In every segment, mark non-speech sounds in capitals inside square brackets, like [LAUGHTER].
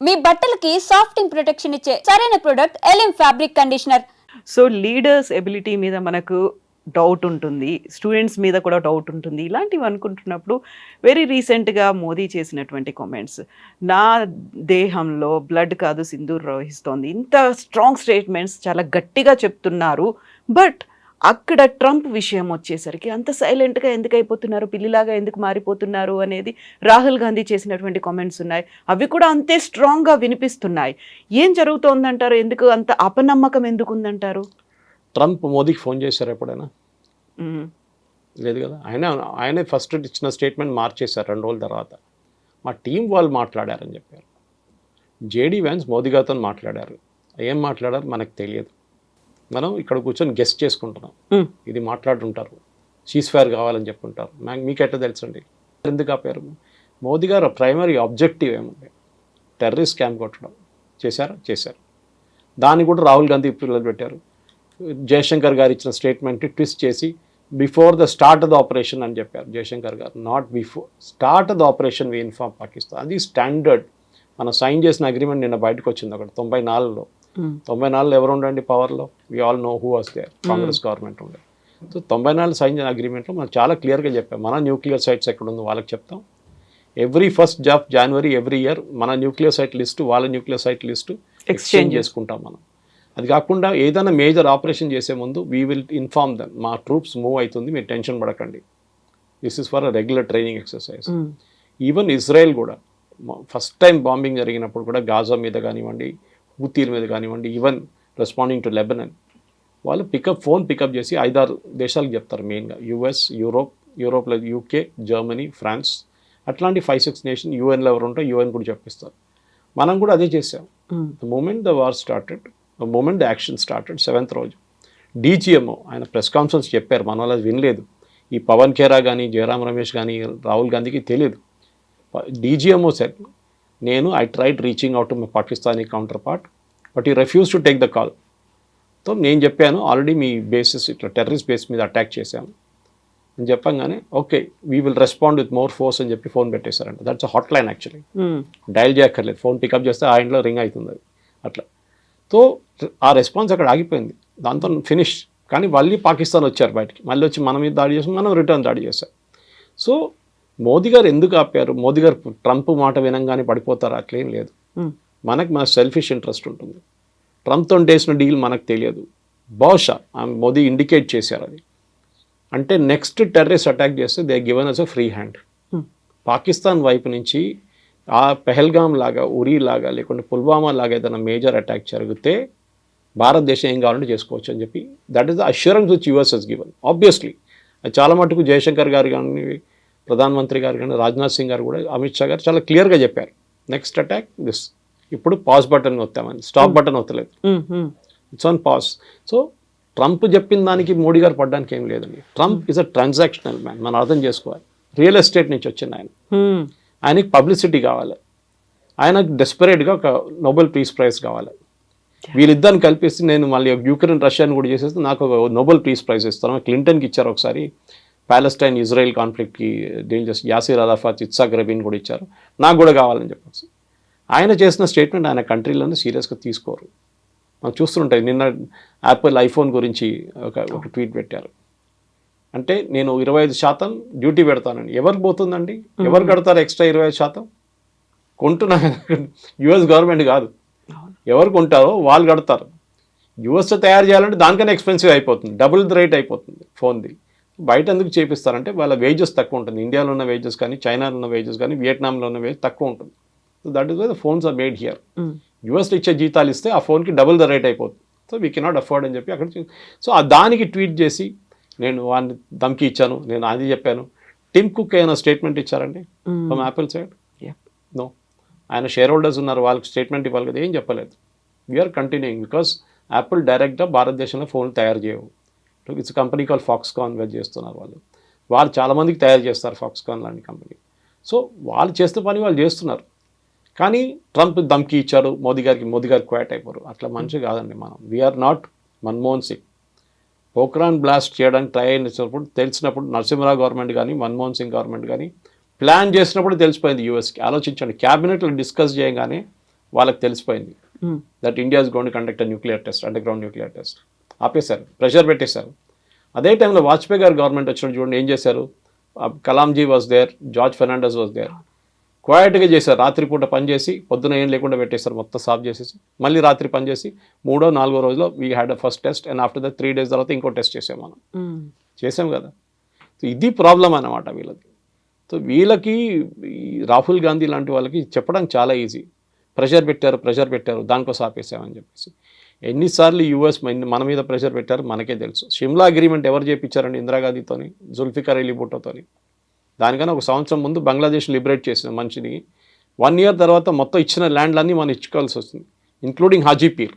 మీ బట్టలకి సాఫ్టింగ్ ప్రొటెక్షన్ ఇచ్చే సరైన product ఎలిమ్ fabric conditioner so leaders ability మీద మనకు డౌట్ ఉంటుంది. స్టూడెంట్స్ మీద కూడా డౌట్ ఉంటుంది. ఇలాంటివి అనుకుంటున్నప్పుడు వెరీ రీసెంట్గా మోదీ చేసినటువంటి కామెంట్స్ నా దేహంలో బ్లడ్ కాదు సింధూర్ ప్రవహిస్తోంది. ఇంత స్ట్రాంగ్ స్టేట్మెంట్స్ చాలా గట్టిగా చెప్తున్నారు. బట్ అక్కడ ట్రంప్ విషయం వచ్చేసరికి అంత సైలెంట్గా ఎందుకు అయిపోతున్నారు? పిల్లిలాగా ఎందుకు మారిపోతున్నారు? అనేది రాహుల్ గాంధీ చేసినటువంటి కామెంట్స్ ఉన్నాయి. అవి కూడా అంతే స్ట్రాంగ్గా వినిపిస్తున్నాయి. ఏం జరుగుతోందంటారు? ఎందుకు అంత అపనమ్మకం ఎందుకు ఉందంటారు ట్రంప్ మోదీకి ఫోన్ చేశారు ఎప్పుడైనా. లేదు కదా. ఆయన ఆయనే ఫస్ట్ ఇచ్చిన స్టేట్మెంట్ మార్చేశారు రెండు రోజుల తర్వాత. మా టీం వాళ్ళు మాట్లాడారని చెప్పారు. జేడీ వ్యాన్స్ మోదీ గారితో మాట్లాడారు. ఏం మాట్లాడారు మనకు తెలియదు. మనం ఇక్కడ కూర్చొని గెస్ట్ చేసుకుంటున్నాం. మ్మ్. ఇది మాట్లాడుంటారు. సీజ్ ఫైర్ కావాలని చెప్పుంటారు. నాకు మీకు ఎట్లా తెలుసండి? ఎందుకు ఆపారు? మోదీ గారు ప్రైమరీ ఆబ్జెక్టివ్ ఏముంది? టెర్రరిస్ట్ క్యాంప్ కొట్టడం. చేశారా? చేశారు. దాన్ని కూడా రాహుల్ గాంధీ పిల్లలు పెట్టారు. జయశంకర్ గారు ఇచ్చిన స్టేట్మెంట్ ట్విస్ట్ చేసి before the start the operation అని చెప్పారు జయశంకర్ గారు. Not before start the operation we inform Pakistan అది స్టాండర్డ్ మనం సైన్ చేసిన అగ్రిమెంట్ నిన్న బయటకు వచ్చింది ఒకటి తొంభై నాలుగులో. తొంభై నాలుగులో ఎవరు ఉండండి పవర్లో we all know who was there Congress government ఉండే. సో తొంభై నాలుగు సైన్ అగ్రిమెంట్లో మనం చాలా క్లియర్గా చెప్పాం. మన న్యూక్లియర్ సైట్స్ ఎక్కడ ఉందో వాళ్ళకి చెప్తాం. Every first job January every year మన న్యూక్లియర్ సైట్ లిస్టు వాళ్ళ న్యూక్లియర్ సైట్ లిస్టు ఎక్స్చేంజ్ చేసుకుంటాం మనం. అది కాకుండా ఏదైనా మేజర్ ఆపరేషన్ చేసే ముందు వీ విల్ ఇన్ఫార్మ్ దమ్ మా ట్రూప్స్ మూవ్ అవుతుంది మీరు టెన్షన్ పడకండి. This is for a regular training exercise. Even Israel కూడా ఫస్ట్ టైం బాంబింగ్ జరిగినప్పుడు కూడా గాజా మీద కానివ్వండి హూతీల మీద కానివ్వండి ఈవెన్ రెస్పాండింగ్ టు లెబనన్ వాళ్ళు pick up phone pick up చేసి ఐదారు దేశాలకు చెప్తారు మెయిన్గా యుఎస్ యూరోప్ యూరోప్లో యూకే జర్మనీ ఫ్రాన్స్ అట్లాంటి ఫైవ్ సిక్స్ నేషన్ యూఎన్లో ఎవరు ఉంటే యూఎన్ కూడా చెప్పిస్తారు. మనం కూడా అదే చేసాం. The moment the war started the moment the action started seventh రోజు డీజీఎంఓ ఆయన ప్రెస్ కాన్ఫరెన్స్ చెప్పారు మన వాళ్ళు వినలేదు. ఈ పవన్ ఖేరా కానీ జయరాం రమేష్ కానీ రాహుల్ గాంధీకి తెలియదు. డీజీఎంఓ సెట్ నేను I tried reaching out my Pakistani counterpart but he refuse to take the call so నేను చెప్పాను ఆల్రెడీ మీ బేసిస్ ఇట్లా టెర్రరిస్ట్ బేస్ మీద అటాక్ చేశాము. అని చెప్పంగానే okay we will respond with more force అని చెప్పి phone పెట్టేశారంట. That's hot line actually. Dial చేయక్కర్లేదు. ఫోన్ పికప్ చేస్తే ఆ ఇంట్లో రింగ్ అవుతుంది. అది అట్లా. సో ఆ రెస్పాన్స్ అక్కడ ఆగిపోయింది. దాంతో ఫినిష్ కానీ మళ్ళీ పాకిస్తాన్ వచ్చారు బయటికి. మళ్ళీ వచ్చి మన మీద దాడి చేసాం మనం రిటర్న్ దాడి చేశాం. సో మోదీ గారు ఎందుకు ఆపారు? మోదీ గారు ట్రంప్ మాట వినంగానే పడిపోతారు? అట్లేం లేదు. మ్మ్. మనకు మన సెల్ఫిష్ ఇంట్రెస్ట్ ఉంటుంది. ట్రంప్తో చేసిన డీల్ మనకు తెలియదు. బహుశా ఆమె మోదీ ఇండికేట్ చేశారు అది. అంటే నెక్స్ట్ టెర్రరిస్ట్ అటాక్ చేస్తే they given us a free hand. Pakistan వైపు నుంచి ఆ పెహల్గాం లాగా ఉరీ లాగా లేకుంటే పుల్వామా లాగా ఏదైనా మేజర్ అటాక్ జరిగితే భారతదేశం ఏం కావాలంటే చేసుకోవచ్చు అని చెప్పి that is the assurance which US has given obviously అది చాలా మటుకు జయశంకర్ గారు కానీ ప్రధానమంత్రి గారు కానీ రాజ్నాథ్ సింగ్ గారు కూడా అమిత్ షా గారు చాలా క్లియర్గా చెప్పారు. నెక్స్ట్ అటాక్ దిస్ ఇప్పుడు పాజ్ బటన్ వస్తామని stop button. Hmm. It's on pause so Trump చెప్పిన దానికి మోడీ గారు పడడానికి ఏం లేదండి. Trump is a transactional man మనం అర్థం చేసుకోవాలి. రియల్ ఎస్టేట్ నుంచి వచ్చింది ఆయన. ఆయనకి పబ్లిసిటీ కావాలి. ఆయనకు డెస్పరేట్గా ఒక నోబెల్ పీస్ ప్రైజ్ కావాలి. వీళ్ళిద్దరిని కల్పిస్తే నేను మళ్ళీ యూక్రెయిన్ రష్యాని కూడా చేసేస్తే నాకు ఒక నోబెల్ పీస్ ప్రైజ్ ఇస్తాను. క్లింటన్కి ఇచ్చారు ఒకసారి. ప్యాలెస్టైన్ ఇజ్రాయెల్ కాన్ఫ్లిక్ట్కి డీల్ చేసి యాసిర్ అరాఫాత్ ఇత్సాక్ రబీన్ కూడా ఇచ్చారు. నాకు కూడా కావాలని చెప్పేసి. ఆయన చేసిన స్టేట్మెంట్ ఆయన కంట్రీలోనే సీరియస్గా తీసుకోరు. మనం చూస్తుంటాయి నిన్న యాపిల్ ఐఫోన్ గురించి ఒక ఒక ట్వీట్ పెట్టారు. అంటే నేను ఇరవై ఐదు శాతం డ్యూటీ పెడతానండి ఎవరికి పోతుందండి? ఎవరు కడతారు ఎక్స్ట్రా ఇరవై ఐదు శాతం? కొంటున్నా [LAUGHS] యుఎస్ గవర్నమెంట్ కాదు. ఎవరు కొంటారో వాళ్ళు కడతారు. యుఎస్ తయారు చేయాలంటే దానికన్నా ఎక్స్పెన్సివ్ అయిపోతుంది. డబుల్ రేట్ అయిపోతుంది ఫోన్ది. బయట ఎందుకు చేపిస్తారంటే వాళ్ళ వేజెస్ తక్కువ ఉంటుంది. ఇండియాలో ఉన్న వేజెస్ కానీ చైనాలో ఉన్న వేజెస్ కానీ వియట్నాంలో ఉన్న వేజెస్ తక్కువ ఉంటుంది. That is why the phones are made here hmm. యూఎస్లో ఇచ్చే జీతాలు ఇస్తే ఆ ఫోన్కి డబుల్ ద రేట్ అయిపోతుంది. సో వీ కెనాట్ అఫోర్డ్ అని చెప్పి అక్కడ సో ఆ దానికి ట్వీట్ చేసి నేను వాడిని ధమ్కి ఇచ్చాను నేను అది చెప్పాను. టిమ్ కుక్ ఏమైనా స్టేట్మెంట్ ఇచ్చారండి. From Apple side. నో ఆయన షేర్ హోల్డర్స్ ఉన్నారు వాళ్ళకి స్టేట్మెంట్ ఇవ్వాలి కదా ఏం చెప్పలేదు. వీఆర్ కంటిన్యూయింగ్ బికాస్ యాపిల్ డైరెక్ట్గా భారతదేశంలో ఫోన్ తయారు చేయవు. It's company call Foxconn well చేస్తున్నారు వాళ్ళు. వాళ్ళు చాలామందికి తయారు చేస్తారు ఫాక్స్కాన్ లాంటి కంపెనీ సో వాళ్ళు చేస్తే పని వాళ్ళు చేస్తున్నారు. కానీ ట్రంప్ దమ్కి ఇచ్చాడు మోదీ గారికి మోదీ గారికి క్వాట్ అయిపోరు. అట్లా మనిషి కాదండి మనం. We are not Manmohan Singh. Pokhran blast చేయడానికి ట్రై అయినప్పుడు తెలిసినప్పుడు నరసింహరావు గవర్నమెంట్ కానీ మన్మోహన్ సింగ్ గవర్నమెంట్ కానీ ప్లాన్ చేసినప్పుడు తెలిసిపోయింది యూఎస్కి. ఆలోచించండి క్యాబినెట్లో డిస్కస్ చేయగానే వాళ్ళకి తెలిసిపోయింది that India is gone conduct nuclear test underground nuclear test ఆపేశారు ప్రెషర్ పెట్టేశారు. అదే టైంలో వాజ్పేయి గారు గవర్నమెంట్ వచ్చినప్పుడు చూడండి ఏం చేశారు? Kalam ji was there George Fernandes was there క్వైట్గా చేశారు. రాత్రిపూట పని చేసి పొద్దున ఏం లేకుండా పెట్టేశారు మొత్తం సాఫ్ చేసేసి మళ్ళీ రాత్రి పని చేసి మూడో నాలుగో రోజులో we had a first test and after the three days తర్వాత ఇంకో టెస్ట్ చేసాం మనం. ఉమ్, చేసాం కదా. సో ఇది ప్రాబ్లం అన్నమాట వీళ్ళకి. సో వీళ్ళకి రాహుల్ గాంధీ లాంటి వాళ్ళకి చెప్పడానికి చాలా ఈజీ ప్రెషర్ పెట్టారు ప్రెషర్ పెట్టారు దానికోసం ఆపేసామని చెప్పేసి. ఎన్నిసార్లు యూఎస్ మన మీద ప్రెషర్ పెట్టారు మనకే తెలుసు. షిమ్లా అగ్రిమెంట్ ఎవరు చేయించారండి ఇందిరాగాంధీతోని జుల్ఫికర్ అలీ భుట్టోతోని దానికన్నా ఒక సంవత్సరం ముందు బంగ్లాదేశ్ లిబరేట్ చేసిన మంచిని వన్ ఇయర్ తర్వాత మొత్తం ఇచ్చిన ల్యాండ్లన్నీ మనం ఇచ్చుకోవాల్సి వస్తుంది ఇంక్లూడింగ్ హాజీపీర్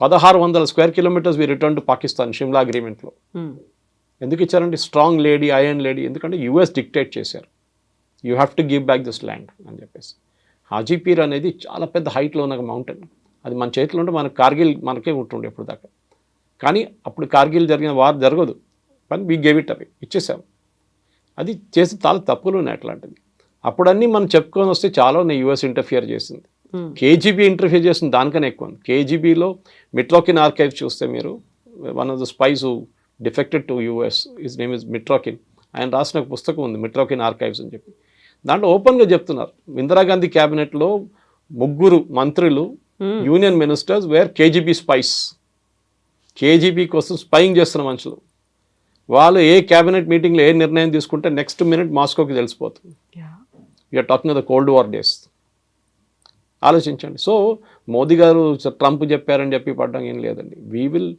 పదహారు వందల square kilometres we return to Pakistan Shimla అగ్రిమెంట్లో ఎందుకు ఇచ్చారంటే స్ట్రాంగ్ లేడీ ఐఎన్ లేడీ ఎందుకంటే యుఎస్ డిక్టేట్ చేశారు. You have to give back this land అని చెప్పేసి. హాజీపీర్ అనేది చాలా పెద్ద హైట్లో ఉన్న మౌంటైన్ అది మన చేతిలో ఉంటే మనకు కార్గిల్ మనకే ఉంటుండే ఇప్పుడు దాకా కానీ అప్పుడు కార్గిల్ జరిగిన వార్ జరగదు. కానీ వీ గేవ్ ఇట్ అవి ఇచ్చేసాం. అది చేసి చాలా తప్పులు ఉన్నాయి అట్లాంటివి. అప్పుడన్నీ మనం చెప్పుకొని వస్తే చాలా ఉన్నాయి యూఎస్ ఇంటర్ఫియర్ చేసింది. ఉమ్, కేజీబీ ఇంటర్ఫియర్ చేస్తుంది దానికన్నా ఎక్కువ ఉంది. కేజీబీలో మిట్రాకిన్ ఆర్కైవ్ చూస్తే మీరు one of the spies defected to US is name is Mitrokhin ఆయన రాసిన ఒక పుస్తకం ఉంది మిట్రాకిన్ ఆర్కైవ్స్ అని చెప్పి. దాంట్లో ఓపెన్గా చెప్తున్నారు ఇందిరాగాంధీ క్యాబినెట్లో ముగ్గురు మంత్రులు ఉమ్, union ministers were KGB spies KGB కోసం స్పైయింగ్ చేస్తున్న మనుషులు. వాళ్ళు ఏ క్యాబినెట్ మీటింగ్లో ఏ నిర్ణయం తీసుకుంటే నెక్స్ట్ మినిట్ మాస్కోకి తెలిసిపోతుంది. Yeah, you're talking the cold war days ఆలోచించండి. సో మోదీ గారు ట్రంప్ చెప్పారని చెప్పి పడడం ఏం లేదండి. వీ విల్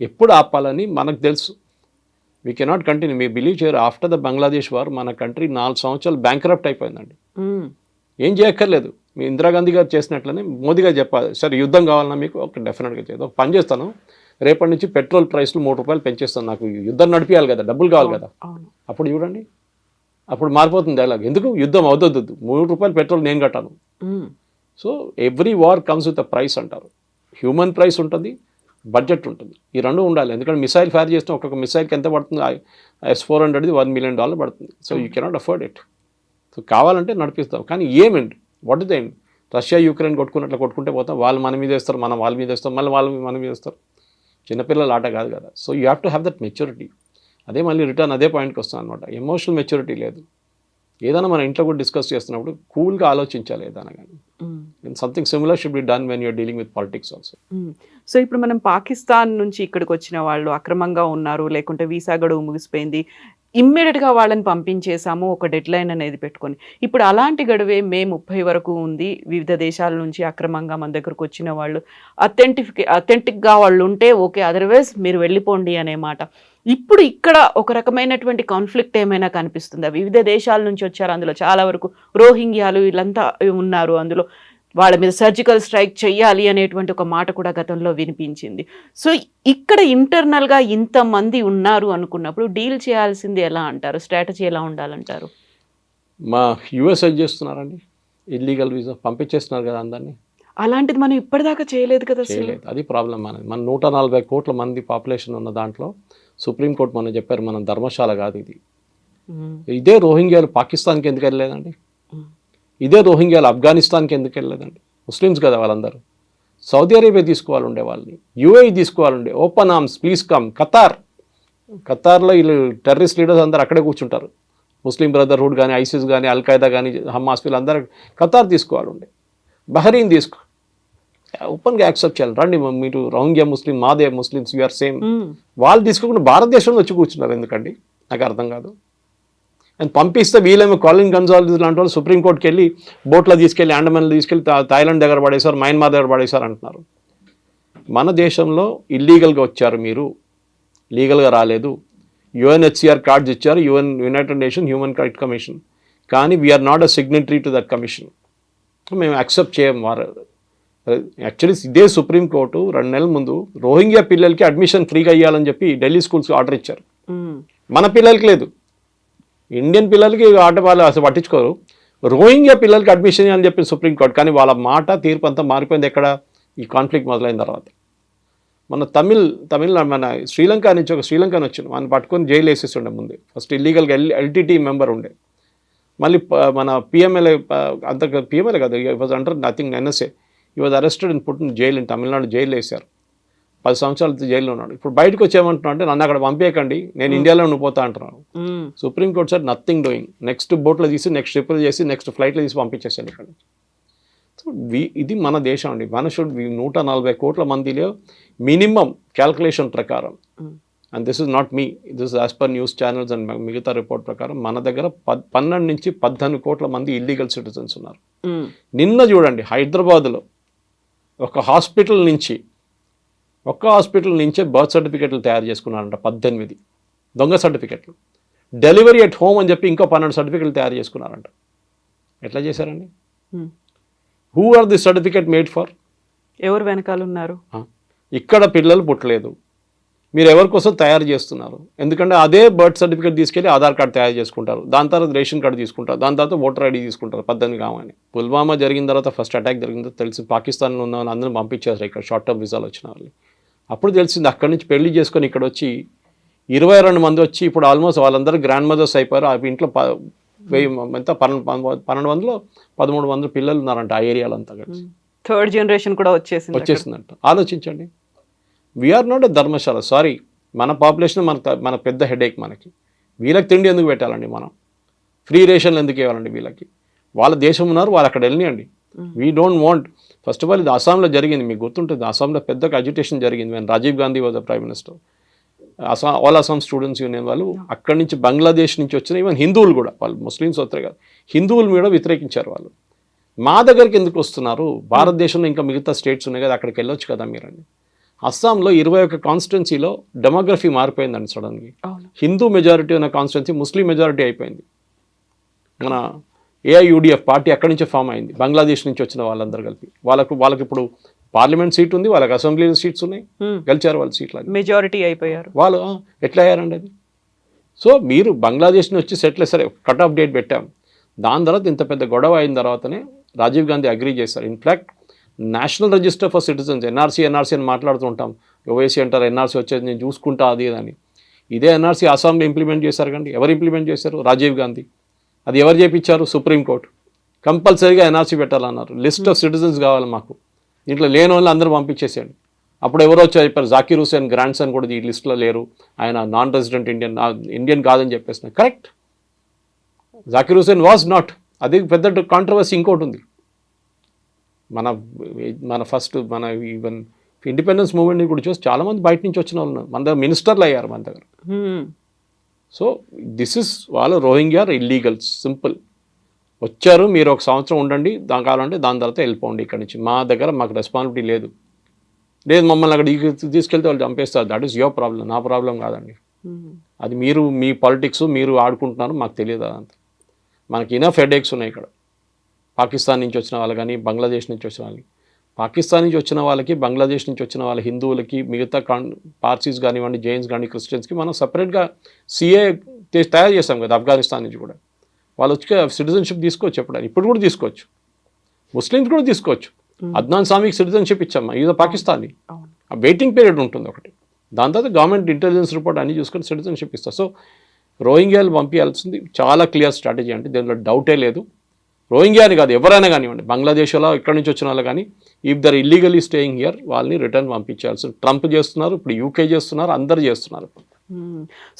ఎప్పుడు ఆపాలని మనకు తెలుసు. వీ కెనాట్ కంటిన్యూ మీ బిలీవ్ చేయరు ఆఫ్టర్ ద బంగ్లాదేశ్ వార్ మన కంట్రీ నాలుగు సంవత్సరాలు బ్యాంక్రప్ట్ అయిపోయిందండి. ఉమ్, ఏం చేయక్కర్లేదు. మీ ఇందిరాగాంధీ గారు చేసినట్లనే మోదీ గారు చెప్పాలి. సరే యుద్ధం కావాలన్నా మీకు ఒక డెఫినెట్గా చేయదు ఒక పని చేస్తాను. రేపటి నుంచి పెట్రోల్ ప్రైస్లు మూడు రూపాయలు పెంచేస్తాను నాకు. యుద్ధం నడిపించాలి కదా డబ్బులు కావాలి కదా. అప్పుడు చూడండి. అప్పుడు మారిపోతుంది డైలాగ్ ఎందుకు? యుద్ధం అవుతుంది మూడు రూపాయలు పెట్రోల్ నేను కట్టాను. So every war comes with a price అంటారు. హ్యూమన్ ప్రైస్ ఉంటుంది బడ్జెట్ ఉంటుంది. ఈ రెండు ఉండాలి. ఎందుకంటే మిసైల్ ఫైర్ చేస్తే ఒక్కొక్క మిసైల్కి ఎంత పడుతుంది? ఎస్ ఫోర్ హండ్రెడ్ది వన్ మిలియన్ డాలర్ పడుతుంది. So you cannot afford it so కావాలంటే నడిపిస్తాం. కానీ ఏమండి? What is end Russia Ukraine కొట్టుకున్నట్లు కొట్టుకుంటే పోతాం. వాళ్ళు మన మీద వేస్తారు మనం వాళ్ళ మీద వేస్తాం. మళ్ళీ వాళ్ళ మన మీద వేస్తారు. చిన్నపిల్లల ఆట కాదు కదా. So you have to have that maturity అదే మళ్ళీ రిటర్న్ అదే పాయింట్కి వస్తాను అనమాట ఎమోషనల్ మెచ్యూరిటీ లేదు. ఏదైనా మన ఇంట్లో కూడా డిస్కస్ చేస్తున్నప్పుడు కూల్గా ఆలోచించాలి ఏదైనా కానీ. And something similar should be done when your dealing with politics also. So ఇప్పుడు మనం పాకిస్తాన్ నుంచి ఇక్కడికి వచ్చిన వాళ్ళు అక్రమంగా ఉన్నారు లేకుంటే వీసా గడువు ముగిసిపోయింది ఇమ్మీడియట్గా వాళ్ళని పంపించేసాము ఒక డెడ్ లైన్ అనేది పెట్టుకొని. ఇప్పుడు అలాంటి గడువే మే ముప్పై వరకు ఉంది. వివిధ దేశాల నుంచి అక్రమంగా మన దగ్గరకు వచ్చిన వాళ్ళు అథెంటిఫికే అథెంటిక్గా వాళ్ళు ఉంటే ఓకే అదర్వైజ్ మీరు వెళ్ళిపోండి అనే మాట. ఇప్పుడు ఇక్కడ ఒక రకమైనటువంటి కాన్ఫ్లిక్ట్ ఏమైనా కనిపిస్తుందా? వివిధ దేశాల నుంచి వచ్చారు అందులో చాలా వరకు రోహింగ్యాలు వీళ్ళంతా ఉన్నారు అందులో. వాళ్ళ మీద సర్జికల్ స్ట్రైక్ చేయాలి అనేటువంటి ఒక మాట కూడా గతంలో వినిపించింది. సో ఇక్కడ ఇంటర్నల్గా ఇంతమంది ఉన్నారు అనుకున్నప్పుడు డీల్ చేయాల్సింది ఎలా అంటారు? స్ట్రాటజీ ఎలా ఉండాలంటారు? మా యూఎస్ చేస్తున్నారండి. ఇల్లీగల్ వీసా పంపించేస్తున్నారు కదా అందరినీ. అలాంటిది మనం ఇప్పటిదాకా చేయలేదు కదా చేయలేదు. అది ప్రాబ్లం మనది. మన నూట నలభై కోట్ల మంది పాపులేషన్ ఉన్న దాంట్లో సుప్రీంకోర్టు మనం చెప్పారు మనం ధర్మశాల కాదు ఇది. ఇదే రోహింగ్యాలు పాకిస్తాన్కి ఎందుకు వెళ్ళలేదండి. ఇదే రోహింగ్యాలు ఆఫ్ఘనిస్తాన్కి ఎందుకు వెళ్ళలేదండి? ముస్లిమ్స్ కదా వాళ్ళందరూ. సౌదీ అరేబియా తీసుకోవాలి ఉండే వాళ్ళని. యూఏఈ తీసుకోవాలి ఉండే open arms please come. Qatar. ఖతార్లో వీళ్ళు టెర్రరిస్ట్ లీడర్స్ అందరూ అక్కడే కూర్చుంటారు. ముస్లిం బ్రదర్హుడ్ కానీ ఐసిస్ కానీ అల్ఖైదా కానీ హమాస్ వీళ్ళందరూ ఖతార్ తీసుకోవాలి ఉండే బహరీన్ తీసుకో. ఓపెన్గా యాక్సెప్ట్ చేయాలి. రండి మీరు రోహింగ్యా ముస్లిం మాదే ముస్లిమ్స్ యూఆర్ సేమ్. వాళ్ళు తీసుకోకుండా భారతదేశంలో వచ్చి కూర్చున్నారు ఎందుకండి? నాకు అర్థం కాదు. అండ్ పంపిస్తే వీళ్ళేమో కాలిన్ గన్జాల్స్ లాంటి వాళ్ళు సుప్రీంకోర్టుకి వెళ్ళి బోట్లో తీసుకెళ్ళి అండమాన్లో తీసుకెళ్ళి థాయిలాండ్ దగ్గర పడేశారు మయన్మార్ దగ్గర పడేశారు అంటున్నారు. మన దేశంలో ఇల్లీగల్గా వచ్చారు మీరు. లీగల్గా రాలేదు. యుఎన్హెచ్సిఆర్ కార్డ్స్ ఇచ్చారు UN United Nation Human Right Commission. కానీ we are not a signatory to that commission మేము యాక్సెప్ట్ చేయం వారు. యాక్చువల్లీ ఇదే సుప్రీంకోర్టు రెండు నెలల ముందు రోహింగ్యా పిల్లలకి అడ్మిషన్ ఫ్రీగా ఇవ్వాలని చెప్పి ఢిల్లీ స్కూల్స్కి ఆర్డర్ ఇచ్చారు. మన పిల్లలకి లేదు. ఇండియన్ పిల్లలకి ఆట వాళ్ళు అసలు పట్టించుకోరు. రోహింగ్యా పిల్లలకి అడ్మిషన్ అని చెప్పి సుప్రీంకోర్టు కానీ వాళ్ళ మాట తీర్పు అంతా మారిపోయింది ఎక్కడ? ఈ కాన్ఫ్లిక్ట్ మొదలైన తర్వాత. మన తమిళ్ తమిళ మన శ్రీలంక నుంచి ఒక శ్రీలంకన్ వచ్చింది మనం పట్టుకొని జైలు వేసేస్తుండే ముందే. ఫస్ట్ ఇల్లీగల్గా ఎల్ ఎల్టీటీ మెంబర్ ఉండే. మళ్ళీ మన పిఎంఎల్ఏ అంత పిఎంఎల్ఏ కాదు was under nothing NSA he was arrested and put in jail Tamil Nadu jail వేశారు. పది సంవత్సరాలు జైల్లో ఉన్నాడు. ఇప్పుడు బయటకు వచ్చేయమంటున్నా అంటే నన్ను అక్కడ పంపేయకండి నేను ఇండియాలో ఉండిపోతా అంటున్నాను. Supreme court sir nothing doing next బోట్లో తీసి నెక్స్ట్ ట్రిపుల్ చేసి నెక్స్ట్ ఫ్లైట్లో తీసి పంపించేసాను ఇక్కడ. సో వి ఇది మన దేశం అండి. మన షుడ్ నూట నలభై కోట్ల మందిలో మినిమం క్యాల్కులేషన్ ప్రకారం. And this is not me this as per news channels and మిగతా రిపోర్ట్ ప్రకారం మన దగ్గర పద్ పన్నెండు నుంచి పద్దెనిమిది కోట్ల మంది ఇల్లీగల్ సిటిజన్స్ ఉన్నారు. నిన్న చూడండి హైదరాబాద్లో ఒక హాస్పిటల్ నుంచి ఒక్క హాస్పిటల్ నుంచే బర్త్ సర్టిఫికెట్లు తయారు చేసుకున్నారంట పద్దెనిమిది దొంగ సర్టిఫికెట్లు. డెలివరీ ఎట్ హోమ్ అని చెప్పి ఇంకో పన్నెండు సర్టిఫికెట్లు తయారు చేసుకున్నారంట. ఎట్లా చేశారండి. Who are the certificate made for ఎవరు వెనకాల ఉన్నారు? ఇక్కడ పిల్లలు పుట్టలేదు. మీరు ఎవరి కోసం తయారు చేస్తున్నారు? ఎందుకంటే అదే బర్త్ సర్టిఫికేట్ తీసుకెళ్ళి ఆధార్ కార్డు తయారు చేసుకుంటారు. దాని తర్వాత రేషన్ కార్డు తీసుకుంటారు. దాని తర్వాత ఓటర్ ఐడి తీసుకుంటారు. పద్దెనిమిది కామని పుల్వామా జరిగిన తర్వాత ఫస్ట్ అటాక్ జరిగిన తర్వాత తెలిసి పాకిస్తాన్లో ఉన్న వాళ్ళు అందరూ పంపించారు ఇక్కడ షార్ట్ టర్మ్ వీసాలు వచ్చిన వాళ్ళు అప్పుడు తెలిసింది అక్కడి నుంచి పెళ్ళి చేసుకొని ఇక్కడ వచ్చి ఇరవై రెండు మంది వచ్చి ఇప్పుడు ఆల్మోస్ట్ వాళ్ళందరూ గ్రాండ్ మదర్స్ అయిపోయారు. ఆ ఇంట్లో ప వెయ్యి ఎంత? పన్నెండు పన్నెండు వందలు పదమూడు వందల పిల్లలు ఉన్నారంట ఆ ఏరియాలో అంతా కలిసి. థర్డ్ జనరేషన్ కూడా వచ్చేసింది అక్కడ. వచ్చేసిందంట. ఆలోచించండి. We are not a dharamshala. Sorry మన పాపులేషన్ మన మన పెద్ద హెడేక్ మనకి. వీళ్ళకి తిండి ఎందుకు పెట్టాలండి మనం? ఫ్రీ రేషన్లు ఎందుకు ఇవ్వాలండి వీళ్ళకి? వాళ్ళ దేశం ఉన్నారు వాళ్ళు అక్కడ వెళ్ళనియండి. We don't want first of all ఇది అస్సాంలో జరిగింది. మీకు గుర్తుంటుంది అస్సాంలో పెద్ద అజిటేషన్ జరిగింది when Rajiv Gandhi was the prime minister Assam all Assam students union వాళ్ళు అక్కడి నుంచి బంగ్లాదేశ్ నుంచి వచ్చిన ఈవెన్ హిందువులు కూడా వాళ్ళు ముస్లిమ్స్ వస్తారు కాదు హిందువులు మీద వ్యతిరేకించారు వాళ్ళు. మా దగ్గరికి ఎందుకు వస్తున్నారు? భారతదేశంలో ఇంకా మిగతా స్టేట్స్ ఉన్నాయి కదా అక్కడికి వెళ్ళొచ్చు కదా మీరండి అస్సాంలో ఇరవై ఒక్క కాన్స్టిట్యున్సీలో డెమోగ్రఫీ మారిపోయిందండి సడన్గా హిందూ మెజారిటీ ఉన్న కాన్స్టిట్యున్సీ ముస్లిం మెజారిటీ అయిపోయింది. మన ఏఐయుడిఎఫ్ పార్టీ అక్కడి నుంచే ఫామ్ అయింది? బంగ్లాదేశ్ నుంచి వచ్చిన వాళ్ళందరూ కలిపి. వాళ్ళకు వాళ్ళకి ఇప్పుడు పార్లమెంట్ సీట్ ఉంది వాళ్ళకి అసెంబ్లీ సీట్స్ ఉన్నాయి. గెలిచారు వాళ్ళ సీట్లు. మెజారిటీ అయిపోయారు. వాళ్ళు ఎట్లా అయ్యారండి అది? సో మీరు బంగ్లాదేశ్ నుంచి వచ్చి సెటిల్ సరే కట్ ఆఫ్ డేట్ పెట్టాం. దాని తర్వాత ఇంత పెద్ద గొడవ అయిన తర్వాతనే రాజీవ్ గాంధీ అగ్రీ చేశారు. In fact national register for citizens NRC NRC అని మాట్లాడుతుంటాం ఓవైసీ అంటారు ఎన్ఆర్సీ వచ్చేది నేను చూసుకుంటా అది అని. ఇదే ఎన్ఆర్సీ అస్సాంలో ఇంప్లిమెంట్ చేశారు కండి ఎవరు ఇంప్లిమెంట్ చేశారు? రాజీవ్ గాంధీ. అది ఎవరు చేపించారు? సుప్రీంకోర్టు కంపల్సరీగా ఎన్ఆర్సీ పెట్టాలన్నారు. లిస్ట్ ఆఫ్ సిటిజన్స్ కావాలి మాకు. దీంట్లో లేని వాళ్ళు అందరూ పంపించేసేయండి. అప్పుడు ఎవరో వచ్చి చెప్పారు జాకీర్ హుసేన్ గ్రాండ్ సన్ కూడా ఈ లిస్ట్లో లేరు. ఆయన నాన్ రెసిడెంట్ ఇండియన్ ఇండియన్ కాదని చెప్పేసిన correct Zakir Hussain was not అది పెద్ద కాంట్రవర్సీ ఇంకోటి ఉంది. మన మన ఫస్ట్ మన ఈవెన్ ఇండిపెండెన్స్ మూవ్మెంట్ కూడా చూసి చాలామంది బయట నుంచి వచ్చిన వాళ్ళు మన దగ్గర మినిస్టర్లు అయ్యారు మన దగ్గర. సో దిస్ ఇస్ వాళ్ళు రోహింగ్యార్ ఇల్లీగల్స్ సింపుల్. వచ్చారు మీరు ఒక సంవత్సరం ఉండండి దాని కావాలంటే దాని తర్వాత వెళ్ళిపోండి ఇక్కడ నుంచి. మా దగ్గర మాకు రెస్పాన్సిబిలిటీ లేదు. లేదు మమ్మల్ని అక్కడ తీసుకెళ్తే వాళ్ళు చంపేస్తారు. దట్ ఈస్ యువర్ ప్రాబ్లం నా ప్రాబ్లం కాదండి. అది మీరు మీ పాలిటిక్స్ మీరు ఆడుకుంటున్నారు మాకు తెలియదు అదంతా. మనకి ఇనఫ్ హెడేక్స్ ఉన్నాయి ఇక్కడ. పాకిస్తాన్ నుంచి వచ్చిన వాళ్ళు కానీ బంగ్లాదేశ్ నుంచి వచ్చిన వాళ్ళకి పాకిస్తాన్ నుంచి వచ్చిన వాళ్ళకి బంగ్లాదేశ్ నుంచి వచ్చిన వాళ్ళ హిందువులకి మిగతా కాన్ పార్సీస్ కానివ్వండి జైన్స్ కానీ క్రిస్టియన్స్కి మనం సపరేట్గా సిఏ తయారు చేస్తాం కదా ఆఫ్ఘనిస్తాన్ నుంచి కూడా. వాళ్ళు వచ్చి సిటిజన్షిప్ తీసుకోవచ్చు ఎప్పుడైనా. ఇప్పుడు కూడా తీసుకోవచ్చు. ముస్లిమ్స్ కూడా తీసుకోవచ్చు. అద్నాన్ స్వామికి సిటిజన్షిప్ ఇచ్చాం ఇది పాకిస్తానీ వెయిటింగ్ పీరియడ్ ఉంటుంది ఒకటి. దాని తర్వాత గవర్నమెంట్ ఇంటెలిజెన్స్ రిపోర్ట్ అన్ని చూసుకొని సిటిజన్షిప్ ఇస్తారు సో రోహింగ్యాలు పంపించాల్సింది చాలా క్లియర్ స్ట్రాటజీ అంటే దీనిలో డౌటే లేదు. రోహింగ్యా అని కాదు ఎవరైనా కానివ్వండి బంగ్లాదేశ్లో ఇక్కడి నుంచి వచ్చిన వాళ్ళు కానీ if they're illegally staying here వాళ్ళని రిటర్న్ పంపించాల్సి ట్రంప్ చేస్తున్నారు ఇప్పుడు యూకే చేస్తున్నారు అందరు చేస్తున్నారు.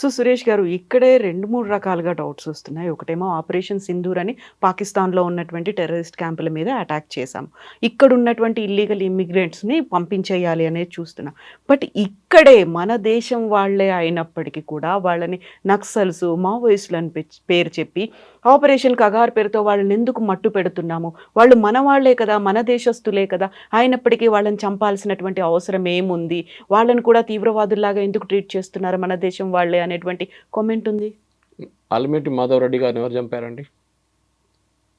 సో సురేష్ గారు ఇక్కడే రెండు మూడు రకాలుగా డౌట్స్ వస్తున్నాయి. ఒకటేమో ఆపరేషన్ సింధూర్ అని పాకిస్తాన్లో ఉన్నటువంటి టెర్రరిస్ట్ క్యాంపుల మీద అటాక్ చేశాం ఇక్కడ ఉన్నటువంటి ఇల్లీగల్ ఇమ్మిగ్రెంట్స్ని పంపించేయాలి అనేది చూస్తున్నాం. బట్ ఇక్కడే మన దేశం వాళ్ళే అయినప్పటికీ కూడా వాళ్ళని నక్సల్స్ మావోయిస్టులు అని పేరు చెప్పి ఆపరేషన్ కగార్ పేరుతో వాళ్ళని ఎందుకు మట్టు పెడుతున్నాము? వాళ్ళు మన వాళ్ళే కదా మన దేశస్తులే కదా. అయినప్పటికీ వాళ్ళని చంపాల్సినటువంటి అవసరం ఏముంది? వాళ్ళని కూడా తీవ్రవాదుల్లాగా ఎందుకు ట్రీట్ చేస్తున్నారు? మన దేశం వాళ్ళే అనేటువంటి కామెంట్ ఉంది. ఆల్మేటి మాధవ్ రెడ్డి గారిని ఎవరు చంపారండి?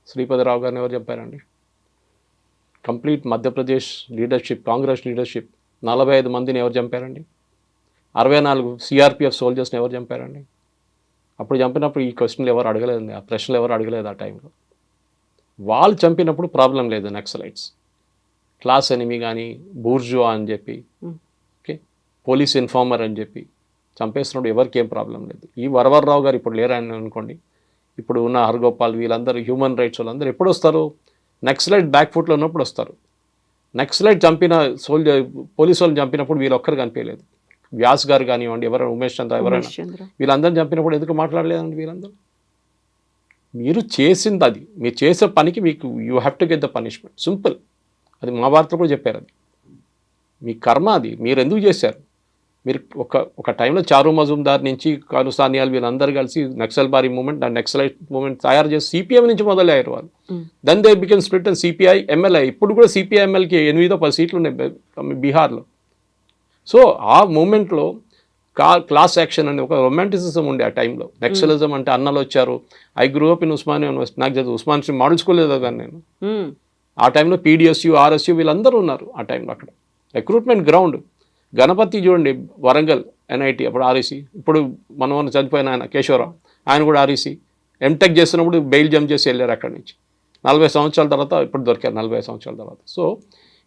శ్రీపతిరావు గారిని ఎవరు చంపారండి? Complete Madhya Pradesh leadership Congress leadership నలభై ఐదు మందిని ఎవరు చంపారండి? అరవై నాలుగు సిఆర్పిఎఫ్ సోల్జర్స్ని ఎవరు చంపారండి? అప్పుడు చంపినప్పుడు ఈ క్వశ్చన్లు ఎవరు అడగలేదండి ఆ ప్రశ్నలు ఎవరు అడగలేదు ఆ టైంలో వాళ్ళు చంపినప్పుడు ప్రాబ్లం లేదు నక్సలైట్స్. క్లాస్ ఎనిమి కానీ బూర్జువా అని చెప్పి. ఓకే? పోలీస్ ఇన్ఫార్మర్ అని చెప్పి చంపేస్తున్నప్పుడు ఎవరికి ఏం ప్రాబ్లం లేదు. ఈ వరవర్రావు గారు ఇప్పుడు లేరని అనుకోండి. ఇప్పుడు ఉన్న హర్గోపాల్ వీళ్ళందరూ హ్యూమన్ రైట్స్ వాళ్ళందరూ ఎప్పుడు వస్తారు? నక్సలైట్ బ్యాక్ ఫుట్లో ఉన్నప్పుడు వస్తారు. నక్సలైట్ చంపిన సోల్జర్ పోలీసు వాళ్ళని చంపినప్పుడు వీళ్ళు ఒక్కరు కనిపించలేదు. వ్యాస్ గారు కానివ్వండి ఎవరైనా ఉమేష్ చంద్ర ఎవరైనా వీళ్ళందరిని చంపినప్పుడు ఎందుకు మాట్లాడలేదండి వీళ్ళందరూ? మీరు చేసింది అది. మీరు చేసే పనికి మీకు you have to get the punishment simple అది మా వార్తలు కూడా చెప్పారు అది. మీ కర్మ అది. మీరు ఎందుకు చేశారు? మీరు ఒక ఒక టైంలో చారు మజుందార్ నుంచి కాను సానియాల్ వీళ్ళందరూ కలిసి నక్సల్ బారీ మూమెంట్ ఆ నక్సలైట్ మూమెంట్ తయారు చేసి సిపిఎం నుంచి మొదలయ్యారు వాళ్ళు. Then they became split and CPI MLA ఇప్పుడు కూడా సిపిఐ ఎమ్మెల్యేకి ఎనిమిదో పది సీట్లు ఉన్నాయి బీహార్లో. సో ఆ మూమెంట్లో కా క్లాస్ యాక్షన్ అనే ఒక రొమాంటిసిజం ఉండే ఆ టైంలో. నక్సలిజం అంటే అన్నలు వచ్చారు. I grew up in Osmania university. నాకు చదువు ఉస్మాన్ మోడల్ స్కూల్ చదివాను నేను. ఆ టైంలో పీడిఎస్యు ఆర్ఎస్యు వీళ్ళందరూ ఉన్నారు ఆ టైంలో అక్కడ. రిక్రూట్మెంట్ గ్రౌండ్ గణపతి చూడండి వరంగల్ ఎన్ఐటి అప్పుడు ఆర్ఈసి ఇప్పుడు మనం చనిపోయిన ఆయన కేశవరావు ఆయన కూడా ఆర్ఈసి ఎంటెక్ చేస్తున్నప్పుడు బెయిల్ జంప్ చేసి వెళ్ళారు అక్కడి నుంచి. నలభై సంవత్సరాల తర్వాత ఇప్పుడు దొరికారు నలభై సంవత్సరాల తర్వాత. సో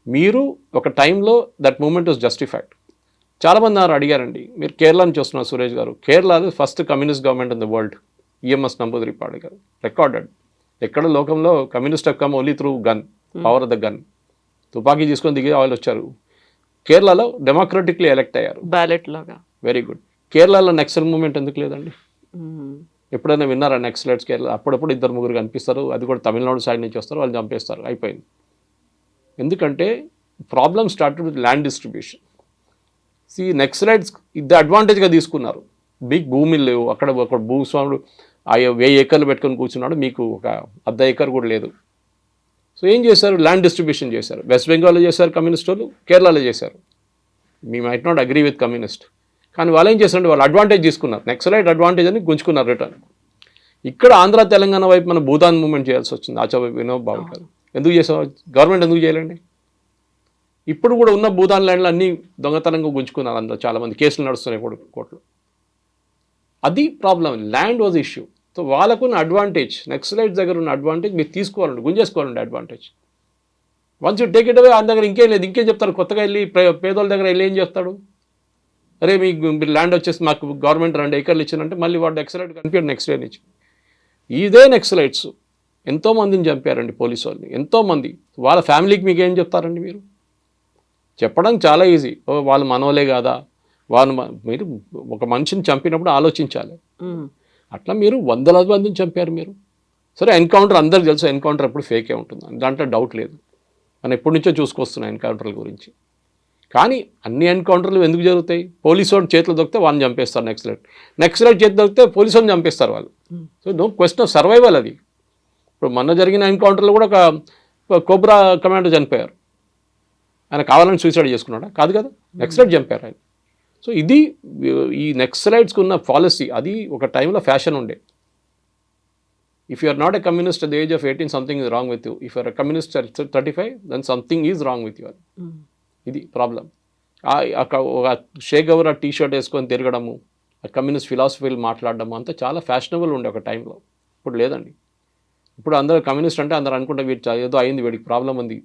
మీరు ఒక టైంలో దట్ మూమెంట్ వాజ్ జస్టిఫైడ్ చాలామంది నారు అడిగారండి మీరు కేరళ నుంచి వస్తున్నారు సురేష్ గారు. Kerala first communist government in the world EMS Namboodiripad గారు. రికార్డెడ్ ఎక్కడ లోకంలో communist come only through gun power of the gun తుపాకీ తీసుకొని దిగి వాళ్ళు వచ్చారు. కేరళలో డెమోక్రటిక్లీ ఎలెక్ట్ అయ్యారు. బ్యాలెట్ లాగా. వెరీ గుడ్ కేరళలో నెక్సల్ మూమెంట్ ఎందుకు లేదండి. ఎప్పుడైనా విన్నారా నెక్సలైట్స్ కేరళ? అప్పుడప్పుడు ఇద్దరు ముగ్గురు కనిపిస్తారు అది కూడా తమిళనాడు సైడ్ నుంచి వస్తారు వాళ్ళు చంపేస్తారు అయిపోయింది. ఎందుకంటే problem started with land distribution C Naxalites ఇది అడ్వాంటేజ్గా తీసుకున్నారు. బిగ్ భూమిలు లేవు అక్కడ ఒక భూస్వాముడు ఆ వెయ్యి ఎకర్లు పెట్టుకొని కూర్చున్నాడు మీకు ఒక అర్ధ ఎకర్ కూడా లేదు. సో ఏం చేశారు? ల్యాండ్ డిస్ట్రిబ్యూషన్ చేశారు. వెస్ట్ బెంగాల్లో చేశారు కమ్యూనిస్ట్ వాళ్ళు కేరళలో చేశారు. మీ might not agree with communist కానీ వాళ్ళు ఏం చేశారంటే వాళ్ళు అడ్వాంటేజ్ తీసుకున్నారు. నెక్సలైట్ అడ్వాంటేజ్ అని గుంజుకున్నారు రిటర్న్ ఇక్కడ ఆంధ్ర తెలంగాణ వైపు మన భూదాన్ మూవ్మెంట్ చేయాల్సి వచ్చింది. ఆచా వినోద్ బాబు గారు. ఎందుకు చేసావు గవర్నమెంట్ ఎందుకు చేయాలండి ఇప్పుడు కూడా ఉన్న భూదాన్ ల్యాండ్లు అన్నీ దొంగతనంగా గుంజుకున్నారు అందులో చాలామంది. కేసులు నడుస్తున్నాయి ఇప్పుడు కోర్టులో అది problem land was issue so వాళ్ళకున్న అడ్వాంటేజ్ నెక్సలైట్స్ దగ్గర ఉన్న అడ్వాంటేజ్ మీరు తీసుకోవాలండి గుంజేసుకోవాలండి advantage once you take it away ఆయన దగ్గర ఇంకేం లేదు ఇంకేం చెప్తారు? కొత్తగా వెళ్ళి పేదోళ్ళ దగ్గర వెళ్ళి ఏం చేస్తాడు? అరే మీకు మీరు ల్యాండ్ వచ్చేసి మాకు గవర్నమెంట్ రెండు ఎకర్లు ఇచ్చారంటే మళ్ళీ వాడు ఎక్సలైట్ కనిపించాడు నెక్స్ట్ డే నుంచి. ఇదే నెక్సలైట్స్ ఎంతో మందిని చంపారండి పోలీసు వాళ్ళని ఎంతోమంది వాళ్ళ ఫ్యామిలీకి మీకు ఏం చెప్తారండి మీరు? చెప్పడం చాలా ఈజీ ఓ వాళ్ళు మనోలే కాదా? వాళ్ళు మీరు ఒక మనిషిని చంపినప్పుడు ఆలోచించాలి. అట్లా మీరు వందల మందిని చంపారు మీరు. సరే ఎన్కౌంటర్ అందరికి తెలుసు ఎన్కౌంటర్ ఎప్పుడు ఫేకే ఉంటుంది. దాంట్లో డౌట్ లేదు. మనం ఎప్పటి నుంచో చూసుకొస్తున్నాం ఎన్కౌంటర్ల గురించి. కానీ అన్ని ఎన్కౌంటర్లు ఎందుకు జరుగుతాయి? పోలీసు వాడి చేతులు దొరికితే వాళ్ళని చంపేస్తారు నెక్సలైట్ నెక్సలైట్ చేతి దొరికితే పోలీసు వాళ్ళని చంపేస్తారు వాళ్ళు. So no question of survival అది. ఇప్పుడు మొన్న జరిగిన ఎన్కౌంటర్లో కూడా ఒక కోబ్రా కమాండర్ చనిపోయారు. ఆయన కావాలని సూసైడ్ చేసుకున్నాడా? కాదు కదా. నెక్సలైట్ చంపారు ఆయన. సో ఇది ఈ నెక్సలైట్స్కి ఉన్న పాలసీ అది ఒక టైంలో ఫ్యాషన్ ఉండే. If you are not a communist at the age of eighteen something is wrong with you if you're communist thirty five then something is wrong with you. ఇది ప్రాబ్లం ఒక షేక్ గౌర టీ షర్ట్ వేసుకొని తిరగడము ఆ communist ఫిలాసఫీలు మాట్లాడడము అంతా చాలా ఫ్యాషనబుల్ ఉండే ఒక టైంలో ఇప్పుడు లేదండి. ఇప్పుడు అందరూ కమ్యూనిస్ట్ అంటే అందరూ అనుకుంటే వీడు ఏదో అయింది వీడికి ప్రాబ్లం ఉంది.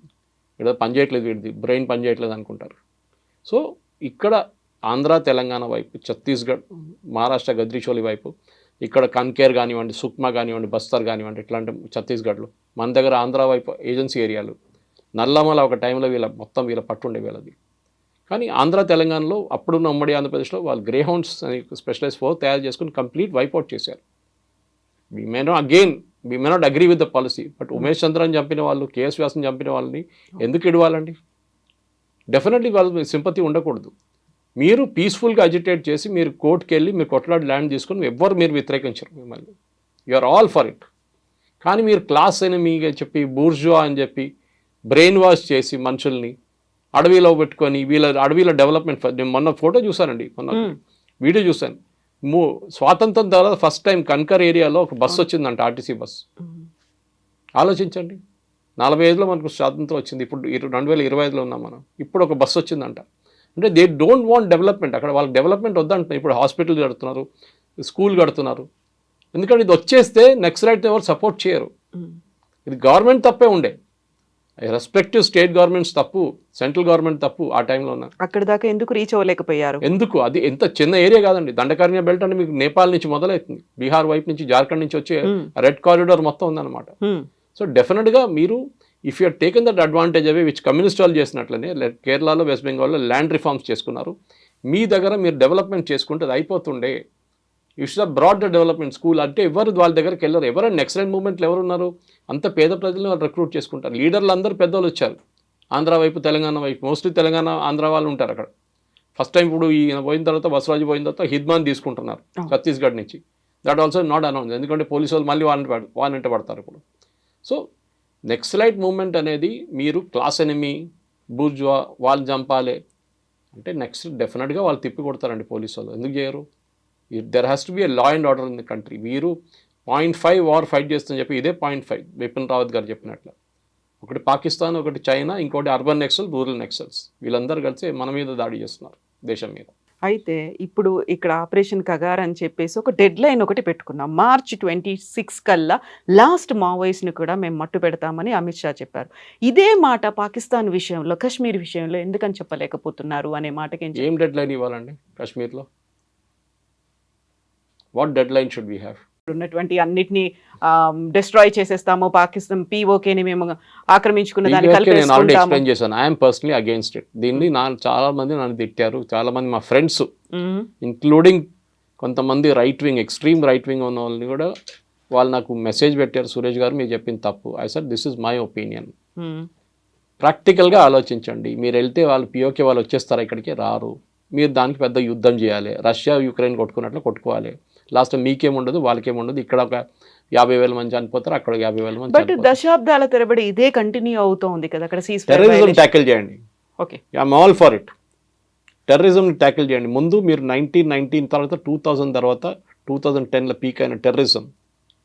ఏదో పని చేయట్లేదు వీడిది బ్రెయిన్ పని చేయట్లేదు అనుకుంటారు. సో ఇక్కడ ఆంధ్ర తెలంగాణ వైపు ఛత్తీస్గఢ్ మహారాష్ట్ర గద్రిచోలి వైపు ఇక్కడ కన్కేర్ కానివ్వండి సుక్మా కానివ్వండి బస్తర్ కానివ్వండి ఇట్లాంటి ఛత్తీస్గఢ్లో. మన దగ్గర ఆంధ్ర వైపు ఏజెన్సీ ఏరియాలు. నల్లమల ఒక టైంలో వీళ్ళ మొత్తం వీళ్ళ పట్టుండే వీళ్ళది. కానీ ఆంధ్ర తెలంగాణలో అప్పుడున్న ఉమ్మడి ఆంధ్రప్రదేశ్లో వాళ్ళు గ్రేహౌండ్స్ అని స్పెషలైజ్ ఫోర్ తయారు చేసుకుని కంప్లీట్ వైపౌట్ చేశారు. We may not again we may not agree with the policy but Umesh చంద్రని చంపిన వాళ్ళు కేఎస్ వ్యాసం చంపిన వాళ్ళని ఎందుకు ఇడవాలండి? డెఫినెట్లీ వాళ్ళు సింపతి ఉండకూడదు. మీరు పీస్ఫుల్గా అజిటేట్ చేసి మీరు కోర్టుకి వెళ్ళి మీరు కొట్లాడి ల్యాండ్ తీసుకొని ఎవ్వరు మీరు వ్యతిరేకించరు మిమ్మల్ని. You are all for it కానీ మీరు క్లాస్ అని మీ చెప్పి బూర్జువా అని చెప్పి బ్రెయిన్ వాష్ చేసి మనుషుల్ని అడవిలో పెట్టుకొని వీళ్ళ అడవిలో డెవలప్మెంట్ నేను మొన్న ఫోటో చూసానండి మొన్న వీడియో చూశాను. మూ స్వాతంత్రం తర్వాత ఫస్ట్ టైం కన్కర్ ఏరియాలో ఒక బస్సు వచ్చిందంట ఆర్టీసీ బస్సు మ్మ్. ఆలోచించండి. నలభై ఐదులో మనకు స్వాతంత్రం వచ్చింది. ఇప్పుడు రెండు వేల ఇరవై ఐదులో ఉన్నాం మనం. ఇప్పుడు ఒక బస్సు వచ్చిందంట. అంటే దే డోంట్ వాంట్ డెవలప్మెంట్ అక్కడ వాళ్ళకి డెవలప్మెంట్ వద్దంటున్నారు. ఇప్పుడు హాస్పిటల్ కడుతున్నారు స్కూల్ కడుతున్నారు. ఎందుకంటే ఇది వచ్చేస్తే నెక్స్ట్ రైట్ ఎవరు సపోర్ట్ చేయరు. మ్మ్. ఇది గవర్నమెంట్ తప్పే ఉండే. రెస్పెక్టివ్ స్టేట్ గవర్నమెంట్స్ తప్పు సెంట్రల్ గవర్నమెంట్ తప్పు ఆ టైంలో ఉన్న. అక్కడి దాకా ఎందుకు రీచ్ అవ్వలేకపోయారు? ఎందుకు? అది ఎంత చిన్న ఏరియా కాదండి. దండకారణ్య బెల్ట్ అంటే మీకు నేపాల్ నుంచి మొదలవుతుంది. బీహార్ వైపు నుంచి జార్ఖండ్ నుంచి వచ్చే Hmm. రెడ్ కారిడార్ మొత్తం ఉందన్నమాట. Hmm. సో డెఫినెట్గా మీరు if you taken that advantage away which communist వాళ్ళు చేసినట్లనే కేరళలో వెస్ట్ బెంగాల్లో ల్యాండ్ రిఫార్మ్స్ చేసుకున్నారు. మీ దగ్గర మీరు డెవలప్మెంట్ చేసుకుంటే అది అయిపోతుండే. You should brought the development school అంటే ఎవరు వాళ్ళ దగ్గరికి వెళ్ళరు. ఎవరైనా ఎక్సలెంట్ మూమెంట్లు ఎవరు ఉన్నారు? అంత పేద ప్రజలను వాళ్ళు రిక్రూట్ చేసుకుంటారు. లీడర్లు అందరూ పెద్దవాళ్ళు వచ్చారు. ఆంధ్ర వైపు తెలంగాణ వైపు మోస్ట్లీ తెలంగాణ ఆంధ్ర వాళ్ళు ఉంటారు అక్కడ. ఫస్ట్ టైం ఇప్పుడు ఈయన పోయిన తర్వాత బసవరాజు పోయిన తర్వాత హిద్మాన్ తీసుకుంటున్నారు. ఛత్తీస్గఢ్ నుంచి. దట్ ఆల్సో నాట్ అనౌన్స్ ఎందుకంటే పోలీసు వాళ్ళు మళ్ళీ వాళ్ళని వాళ్ళంటే పడతారు ఇప్పుడు. సో నెక్స్లైట్ మూమెంట్ అనేది మీరు క్లాస్ ఎనిమి బూర్జువా వాళ్ళు చంపాలి అంటే నెక్స్ట్ డెఫినెట్గా వాళ్ళు తిప్పి కొడతారండి పోలీసు వాళ్ళు. ఎందుకు చేయరు? There has to be a law and order in the country మీరు పాయింట్ ఫైవ్ వార్ ఫైట్ చేస్తుందని చెప్పి ఇదే పాయింట్ ఫైవ్ బిపిన్ రావత్ గారు చెప్పినట్లు. ఒకటి పాకిస్తాన్ ఒకటి చైనా ఇంకోటి అర్బన్ నెక్సల్ రూరల్ నెక్సల్స్ వీళ్ళందరూ కలిసి మన మీద దాడి చేస్తున్నారు దేశం మీద. అయితే ఇప్పుడు ఇక్కడ ఆపరేషన్ కగార్ అని చెప్పేసి ఒక డెడ్ లైన్ ఒకటి పెట్టుకున్నాం. మార్చ్ ట్వంటీ సిక్స్ కల్లా లాస్ట్ మావోయిస్ట్ని కూడా మేము మట్టు పెడతామని అమిత్ షా చెప్పారు. ఇదే మాట పాకిస్తాన్ విషయంలో కశ్మీర్ విషయంలో ఎందుకని చెప్పలేకపోతున్నారు అనే మాటకి ఏం డెడ్ లైన్ ఇవ్వాలండి కాశ్మీర్లో? What deadline should we have ఉన్నటువంటి అన్నిటిని డిస్ట్రాయ్ చేసేస్తాము. పాకిస్తాన్ పీఓకేని మేము ఆక్రమించుకున్న దాన్ని ఎక్స్ప్లెయిన్ చేశాను. ఐఎమ్ పర్సనలీ అగేన్స్ట్ ఇట్ దీన్ని నా చాలా మంది నన్ను తిట్టారు. చాలా మంది మా ఫ్రెండ్స్. ఇంక్లూడింగ్ కొంతమంది right wing extreme right wing ఉన్న వాళ్ళని కూడా వాళ్ళు నాకు మెసేజ్ పెట్టారు. సురేష్ గారు మీరు చెప్పింది తప్పు. I sir this is my opinion. ప్రాక్టికల్గా ఆలోచించండి. మీరు వెళ్తే వాళ్ళు పిఓకే వాళ్ళు వచ్చేస్తారు ఇక్కడికి? రారు. మీరు దానికి పెద్ద యుద్ధం చేయాలి. రష్యా యుక్రెయిన్ కొట్టుకున్నట్లు కొట్టుకోవాలి. లాస్ట్ మీకేముండదు వాళ్ళకేముండదు. ఇక్కడ ఒక యాభై వేల మంది చనిపోతారు అక్కడ యాభై వేల మంది బట్ దశాబ్దాల తరబడి ఇదే కంటిన్యూ అవుతోంది కదా అక్కడ టెర్రరిజం ట్యాకిల్ చేయండి. Okay I'm all for it terrorism tackle చేయండి. ముందు మీరు నైన్టీన్ నైన్టీన్ తర్వాత టూ థౌజండ్ తర్వాత టూ థౌజండ్ టెన్లో పీక్ అయిన terrorism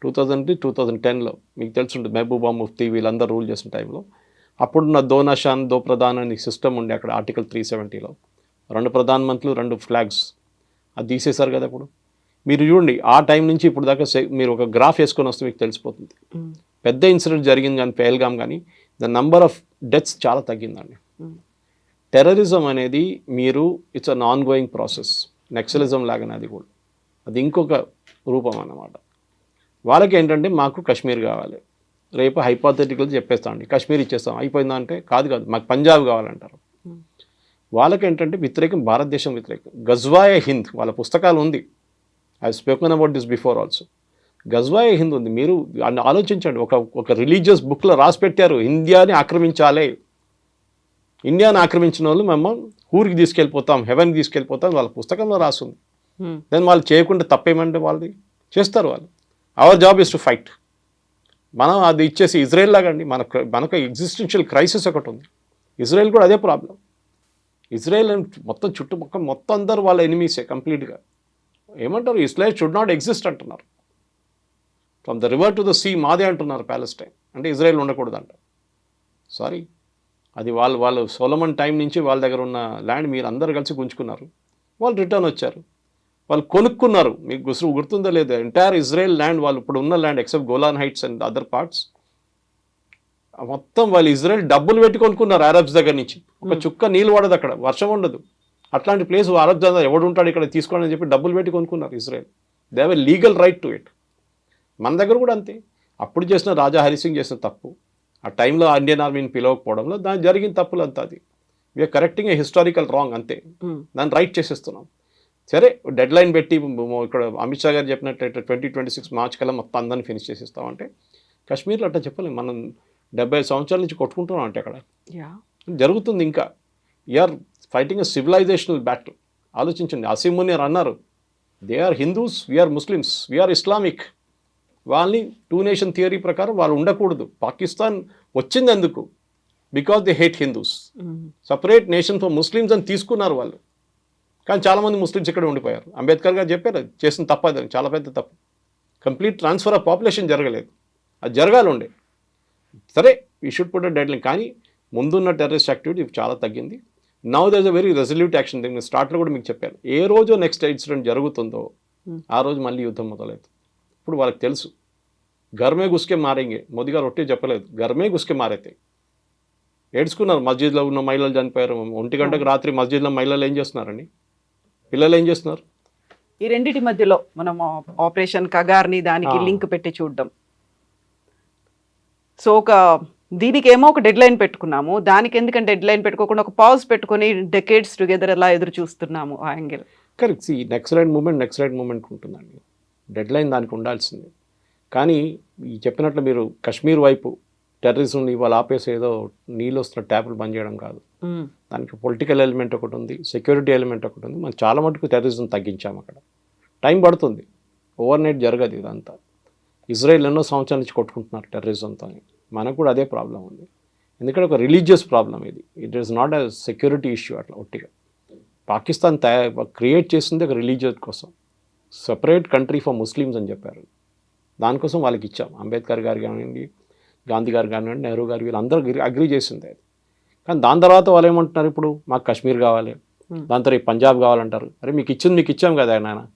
two thousand two thousand టెన్లో మీకు తెలుసుంటుంది మహబూబా ముఫ్తీ వీళ్ళందరూ రూల్ చేసిన టైంలో అప్పుడున్న దో నషాన్ దో ప్రధాన్ అనే సిస్టమ్ ఉండే అక్కడ ఆర్టికల్ త్రీ సెవెంటీలో రెండు ప్రధాన మంత్రులు రెండు ఫ్లాగ్స్ అది తీసేశారు కదా ఇప్పుడు మీరు చూడండి ఆ టైం నుంచి ఇప్పుడు దాకా మీరు ఒక గ్రాఫ్ వేసుకొని వస్తే మీకు తెలిసిపోతుంది. పెద్ద ఇన్సిడెంట్ జరిగింది కానీ పేల్గామ్ కానీ ద నంబర్ ఆఫ్ డెత్స్ చాలా తగ్గిందండి. టెర్రరిజం అనేది మీరు it's an ongoing process Naxalism లాగానే అది కూడా. అది ఇంకొక రూపం అన్నమాట. వాళ్ళకి ఏంటంటే మాకు కాశ్మీర్ కావాలి. రేపు హైపాథెటికల్ చెప్పేస్తామండి కాశ్మీర్ ఇచ్చేస్తాం. అయిపోయిందా అంటే కాదు కాదు మాకు పంజాబ్ కావాలంటారు. వాళ్ళకి ఏంటంటే వ్యతిరేకం భారతదేశం వ్యతిరేకం. గజ్వాయ హింద్ వాళ్ళ పుస్తకాలు ఉంది. I spoken about this before also Ghazwa Hind ఉంది. మీరు ఆలోచించండి. ఒక ఒక రిలీజియస్ బుక్లో రాసి పెట్టారు. ఇండియాని ఆక్రమించాలి. ఇండియాని ఆక్రమించిన వాళ్ళు మేము ఊరికి తీసుకెళ్ళిపోతాం హెవెన్కి తీసుకెళ్ళిపోతాం వాళ్ళ పుస్తకంలో రాస్తుంది మ్మ్. దెన్ వాళ్ళు చేయకుండా తప్పేమంటే వాళ్ళది? చేస్తారు వాళ్ళు. Our job is to fight మనం అది ఇచ్చేసి ఇజ్రాయెల్ లాగండి మన మనకు ఎగ్జిస్టెన్షియల్ క్రైసిస్ ఒకటి ఉంది. ఇజ్రాయెల్ కూడా అదే ప్రాబ్లం ఇజ్రాయెల్ మొత్తం చుట్టుపక్కల మొత్తం అందరూ వాళ్ళ ఎనిమీసే కంప్లీట్గా ఏమంటారు? ఇస్రాయల్ షుడ్ నాట్ ఎగ్జిస్ట్ అంటున్నారు. From the river to the sea మాదే అంటున్నారు ప్యాలెస్టైన్ అంటే ఇజ్రాయెల్ ఉండకూడదు అంట సారీ అది వాళ్ళు వాళ్ళు సోలమన్ టైం నుంచి వాళ్ళ దగ్గర ఉన్న ల్యాండ్ మీరు అందరు కలిసి గుంజుకున్నారు. వాళ్ళు రిటర్న్ వచ్చారు. వాళ్ళు కొనుక్కున్నారు. మీకు గుర్తు గుర్తుందో లేదు ఎంటైర్ ఇజ్రాయెల్ ల్యాండ్ వాళ్ళు ఇప్పుడు ఉన్న land except Golan Heights and other parts మొత్తం వాళ్ళు ఇజ్రాయెల్ డబ్బులు పెట్టి కొనుక్కున్నారు అరబ్స్ దగ్గర నుంచి. ఒక చుక్క నీళ్ళు పడదు అక్కడ. వర్షం ఉండదు. అట్లాంటి ప్లేస్ అరబ్ ఎవడు ఉంటాడు ఇక్కడ తీసుకోండి అని చెప్పి డబ్బులు పెట్టి కొనుక్కున్నారు Israel. They have legal right to it మన దగ్గర కూడా అంతే. అప్పుడు చేసిన రాజా హరిసింగ్ చేసిన తప్పు. ఆ టైంలో ఇండియన్ ఆర్మీని పిలవకపోవడంలో దాని జరిగిన తప్పులు అంతా అది we're correcting a historical wrong అంతే. మ్మ్. దాన్ని రైట్ చేసేస్తున్నాం. సరే డెడ్ లైన్ పెట్టి ఇక్కడ అమిత్ షా గారు చెప్పినట్టు ట్వంటీ ట్వంటీ సిక్స్ మార్చ్ కల్లా మొత్తం అందరిని ఫినిష్ చేసేస్తామంటే కాశ్మీర్లో అట్లా చెప్పలేం. మనం డెబ్బై సంవత్సరాల నుంచి కొట్టుకుంటున్నాం అంటే అక్కడ. జరుగుతుంది ఇంకా. Are fighting a civilisational battle ఆలోచించండి. అసీం మునియర్ అన్నారు they are Hindus we're Muslims we're Islamic వాళ్ళని టూ నేషన్ థియరీ ప్రకారం వాళ్ళు ఉండకూడదు. పాకిస్తాన్ వచ్చింది ఎందుకు because they hate Hindus. Separate nation for Muslims అని తీసుకున్నారు వాళ్ళు. కానీ చాలామంది ముస్లిమ్స్ ఇక్కడ ఉండిపోయారు. అంబేద్కర్ గారు చెప్పారు చేసిన తప్పు అది చాలా పెద్ద తప్పు. కంప్లీట్ ట్రాన్స్ఫర్ ఆఫ్ పాపులేషన్ జరగలేదు. అది జరగాలి ఉండే సరే ఈ షుడ్ పుట్ డెడ్ లైన్ కానీ ముందున్న టెర్రరిస్ట్ యాక్టివిటీ చాలా తగ్గింది. Now there a very resolute action నేను స్టార్ట్లో కూడా మీకు చెప్పాను. ఏ రోజు నెక్స్ట్ ఇన్సిడెంట్ జరుగుతుందో Hmm. ఆ రోజు మళ్ళీ యుద్ధం మొదలవుతుంది ఇప్పుడు వాళ్ళకి తెలుసు. గర్మే గుస్కే మారేంగే. మోదీ గారు ఒట్టే చెప్పలేదు. గర్మే గుస్కే మారైతే. ఏడ్చుకున్నారు. మస్జిద్లో ఉన్న మహిళలు చనిపోయారు. ఒంటి గంటకు రాత్రి మస్జిద్లో మహిళలు ఏం చేస్తున్నారండి పిల్లలు ఏం చేస్తున్నారు? ఈ రెండిటి మధ్యలో మనం ఆపరేషన్ కగార్ని దానికి. లింక్ పెట్టి చూడడం. సో ఒక దీనికేమో ఒక డెడ్ లైన్ పెట్టుకున్నాము. దానికి ఎందుకంటే డెడ్ లైన్ పెట్టుకోకుండా ఒక పాజ్ పెట్టుకొని డెకేడ్స్ టుగెదర్ అలా ఎదురు చూస్తున్నాము ఆ యాంగిల్ కరెక్ట్ ఈ next raid moment next raid moment ఉంటుందండి. డెడ్ లైన్ దానికి ఉండాల్సిందే. కానీ ఈ చెప్పినట్లు మీరు కశ్మీర్ వైపు టెర్రరిజం ఇవాళ ఆపేసి ఏదో నీళ్ళు వస్తున్న ట్యాపులు బంద్ చేయడం కాదు. దానికి పొలిటికల్ ఎలిమెంట్ ఒకటి ఉంది సెక్యూరిటీ ఎలిమెంట్ ఒకటి ఉంది. మనం చాలా మటుకు టెర్రరిజం తగ్గించాము అక్కడ. టైం పడుతుంది. ఓవర్ నైట్ జరగదు ఇదంతా. ఇజ్రాయెల్ ఎన్నో సంవత్సరాల నుంచి కొట్టుకుంటున్నారు టెర్రరిజంతో మనకు కూడా అదే ప్రాబ్లం ఉంది. ఎందుకంటే ఒక రిలీజియస్ ప్రాబ్లం ఇది. It is not a security issue అట్లా ఒట్టిగా. పాకిస్తాన్ తయా క్రియేట్ చేసింది ఒక రిలీజియస్ కోసం. సపరేట్ కంట్రీ ఫర్ ముస్లిమ్స్ అని చెప్పారు. దానికోసం వాళ్ళకి ఇచ్చాం. అంబేద్కర్ గారు కానివ్వండి గాంధీ గారు కానివ్వండి నెహ్రూ గారు వీళ్ళందరూ అగ్రి చేసింది అది. కానీ దాని తర్వాత వాళ్ళు ఏమంటున్నారు ఇప్పుడు? మాకు కాశ్మీర్ కావాలి. Hmm. దాని తర్వాత ఈ పంజాబ్ కావాలంటారు. అరే మీకు ఇచ్చింది మీకు ఇచ్చాం కదా నాయన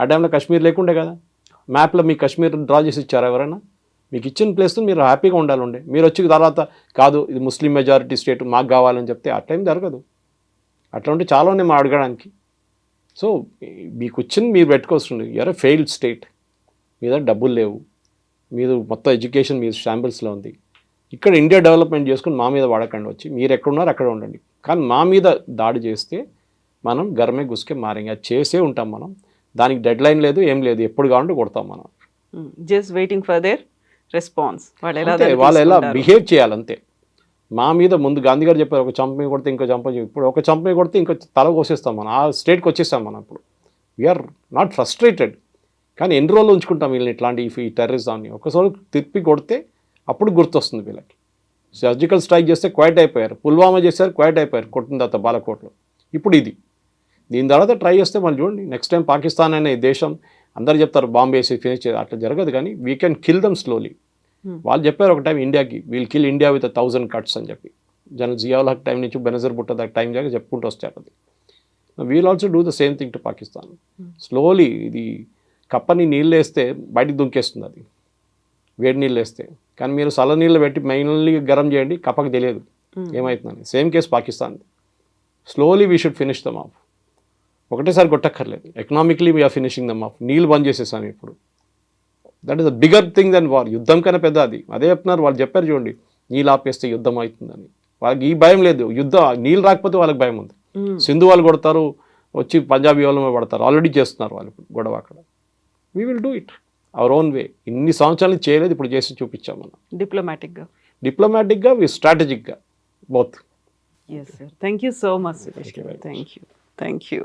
ఆ టైంలో కాశ్మీర్ లేకుండే కదా. మ్యాప్లో మీకు కాశ్మీర్ డ్రా చేసి ఇచ్చారా ఎవరైనా? మీకు ఇచ్చిన ప్లేస్తో మీరు హ్యాపీగా ఉండాలి ఉండే మీరు వచ్చి తర్వాత కాదు ఇది ముస్లిం మెజారిటీ స్టేట్ మాకు కావాలని చెప్తే ఆ టైం జరగదు. అట్లా ఉంటే చాలా ఉన్నాయి మా అడగడానికి. సో మీకు వచ్చింది మీరు పెట్టుకోవచ్చు ఎర ఫెయిల్డ్ స్టేట్ మీద డబ్బులు లేవు. మీరు మొత్తం ఎడ్యుకేషన్ మీ శాంపిల్స్లో ఉంది. ఇక్కడ ఇండియా డెవలప్మెంట్ చేసుకుని మా మీద వాడకండి వచ్చి. మీరు ఎక్కడున్నారు అక్కడ ఉండండి. కానీ మా మీద దాడి చేస్తే మనం గర్మే గుసుకే మారింగ్ అది చేసే ఉంటాం మనం. దానికి డెడ్ లైన్ లేదు ఏం లేదు. ఎప్పుడు కావాలంటే కొడతాం మనం. Just waiting for their response వాళ్ళు వాళ్ళు ఎలా. బిహేవ్ చేయాలంతే. మా మీద ముందు గాంధీ గారు చెప్పారు ఒక చంప మీద కొడితే ఇంకో చంప ఇప్పుడు ఒక చంప మీద కొడితే ఇంకో తల కోసేస్తాం మనం. ఆ స్టేట్కి వచ్చేస్తాం మనం ఇప్పుడు. వీఆర్ నాట్ ఫ్రస్ట్రేటెడ్ కానీ ఎన్ని రోజులు ఉంచుకుంటాం వీళ్ళని ఇట్లాంటి ఈ టెర్రరిజాన్ని? ఒకసారి తిప్పి కొడితే అప్పుడు గుర్తొస్తుంది వీళ్ళకి. సర్జికల్ స్ట్రైక్ చేస్తే క్వైట్ అయిపోయారు. పుల్వామా చేశారు క్వైట్ అయిపోయారు కొట్టిన తర్వాత బాలకోట్లో. ఇప్పుడు ఇది. దీని తర్వాత ట్రై చేస్తే మళ్ళీ చూడండి. నెక్స్ట్ టైం పాకిస్తాన్ అనే దేశం అందరు చెప్తారు బాంబే వేసి ఫినిష్ అట్లా జరగదు కానీ we can kill them slowly. వాళ్ళు చెప్పారు ఒక టైం ఇండియాకి we'll kill India with thousand cuts అని చెప్పి. జన జియావుల్ హక్ టైం నుంచి బెనజర్ బుట్ట దాకా టైం దాకా చెప్పుకుంటూ వచ్చారు అది. We'll also do the same thing to Pakistan slowly ఇది కప్పని నీళ్ళు వేస్తే బయటికి దుంకేస్తుంది అది. వేడి నీళ్ళు వేస్తే. కానీ మీరు చల్ల నీళ్ళు పెట్టి మెయిన్లీ గరం చేయండి కప్పకి తెలియదు. ఏమవుతుందని same case Pakistan slowly we should finish them off ఒకటేసారి కొట్టక్కర్లేదు. Economically we're finishing them off నీళ్ళు బంద్ చేసేసాం ఇప్పుడు. That is the bigger thing then war యుద్ధం కన్నా పెద్ద అది. అదే చెప్తున్నారు వాళ్ళు చెప్పారు చూడండి నీళ్ళు ఆపేస్తే యుద్ధం అవుతుందని. వాళ్ళకి ఈ భయం లేదు. యుద్ధం నీళ్ళు రాకపోతే వాళ్ళకి భయం ఉంది. Hmm. సింధు వాళ్ళు కొడతారు వచ్చి పంజాబీ వాళ్ళ పడతారు. ఆల్రెడీ చేస్తున్నారు వాళ్ళు ఇప్పుడు గొడవ అక్కడ. We will do it our own way ఇన్ని సంవత్సరాలు చేయలేదు ఇప్పుడు చేసి చూపించాం మనం. డిప్లొమాటిక్గా వి స్ట్రాటజిక్గా both yes thank you so much. Thank you thank you